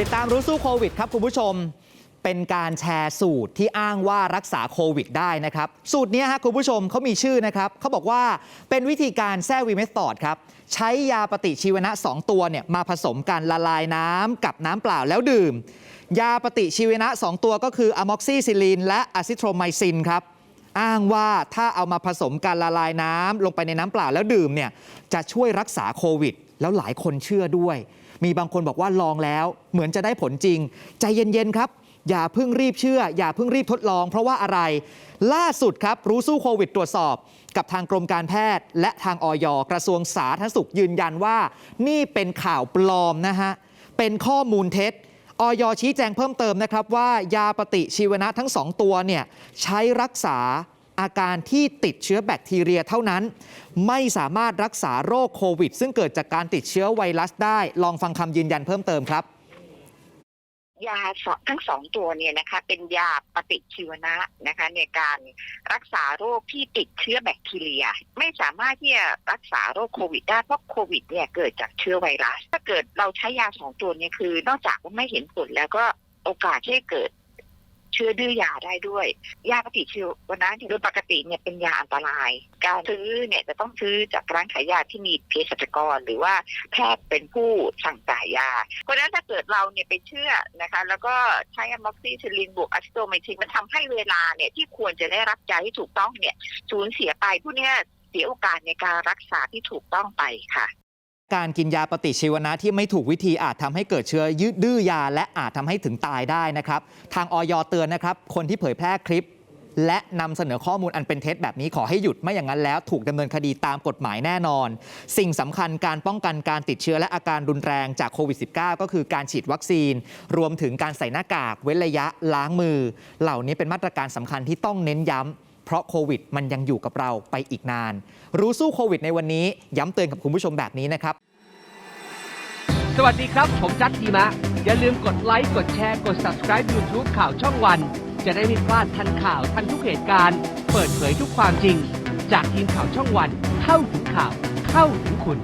ติดตามรู้สู้โควิดครับคุณผู้ชม เป็นการแชร์สูตรที่อ้างว่ารักษาโควิดได้นะครับ สูตรนี้ยฮะคุณผู้ชมเขามีชื่อนะครับเขาบอกว่าเป็นวิธีการแซวีเมสตอดครับ ใช้ยาปฏิชีวนะ 2 ตัวเนี่ยมาผสมกันละลายน้ำกับน้ำเปล่าแล้วดื่ม ยาปฏิชีวนะ 2 ตัวก็คืออะม็อกซิซิลิน และอะซิโทรไมซินครับอ้างว่าถ้าเอามาผสมกันละลายน้ำลงไปในน้ำเปล่าแล้วดื่มเนี่ยจะช่วยรักษาโควิด แล้วหลายคนเชื่อด้วย มีบางคนบอกว่าลองแล้ว เหมือนจะได้ผลจริง ใจเย็นๆครับ อย่าเพิ่งรีบเชื่อ อย่าเพิ่งรีบทดลอง เพราะว่าอะไร ล่าสุดครับ รู้สู้โควิดตรวจสอบ กับทางกรมการแพทย์ และทางออยกระทรวงสาธารณสุขยืนยันว่า นี่เป็นข่าวปลอมนะฮะเป็นข้อมูลเท็จออยชี้แจงเพิ่มเติมนะครับว่ายาปฏิชีวนะทั้ง 2 ตัวเนี่ยใช้รักษา อาการที่ติดเชื้อแบคทีเรียเท่านั้น ไม่สามารถรักษาโรคโควิด ซึ่งเกิดจากการติดเชื้อไวรัสได้ ลองฟังคำยืนยันเพิ่มเติมครับ ยาทั้งสองตัวเนี่ยนะคะ เป็นยาปฏิชีวนะนะคะ ในการรักษาโรคที่ติดเชื้อแบคทีเรีย ไม่สามารถที่จะรักษาโรคโควิดได้เพราะโควิดเนี่ยเกิดจากเชื้อไวรัส ถ้าเกิดเราใช้ยาสองตัวเนี่ยคือ นอกจากว่าไม่เห็นผลแล้วก็โอกาสที่เกิด เชื้อดื้อยาได้ด้วย ยาปฏิชีวนะโดยปกติเนี่ยเป็นยาอันตราย การซื้อเนี่ยจะต้องซื้อจากร้านขายยาที่มีเภสัชกร หรือว่าแพทย์เป็นผู้สั่งจ่ายยา เพราะฉะนั้นถ้าเกิดเราเนี่ยไปเชื่อนะคะ แล้วก็ใช้อะม็อกซิซิลินบวกอะซิโตไมทินมันทำให้เวลาเนี่ยที่ควรจะได้รับยาที่ถูกต้องเนี่ยสูญเสียไปผู้เนี้ยเสียโอกาสในการรักษาที่ถูกต้องไปค่ะ การกินยาปฏิชีวนะที่ไม่ถูกวิธีอาจทำให้เกิดเชื้อยืดดื้อยา และอาจทำให้ถึงตายได้นะครับ ทางออยเตือนนะครับ คนที่เผยแพร่คลิป และนำเสนอข้อมูลอันเป็นเท็จแบบนี้ขอให้หยุดไม่อย่างนั้นแล้ว ถูกดำเนินคดีตามกฎหมายแน่นอน สิ่งสำคัญการป้องกันการติดเชื้อและอาการรุนแรงจากโควิด -19 ก็คือการฉีดวัคซีน รวมถึงการใส่หน้ากาก เว้นระยะล้างมือ เหล่านี้เป็นมาตรการสำคัญที่ต้องเน้นย้ำ เพราะโควิดมันยังอยู่กับเราไปอีกนาน รู้สู้โควิดในวันนี้ ย้ำเตือนกับคุณผู้ชมแบบนี้นะครับ สวัสดีครับ ผมจัดทีมะ อย่าลืมกดไลค์ กดแชร์ กด subscribe YouTube ข่าวช่องวัน จะได้ไม่พลาดทันข่าวทันทุกเหตุการณ์ เปิดเผยทุกความจริง จากทีมข่าวช่องวัน เข้าถึงข่าว เข้าถึงคุณ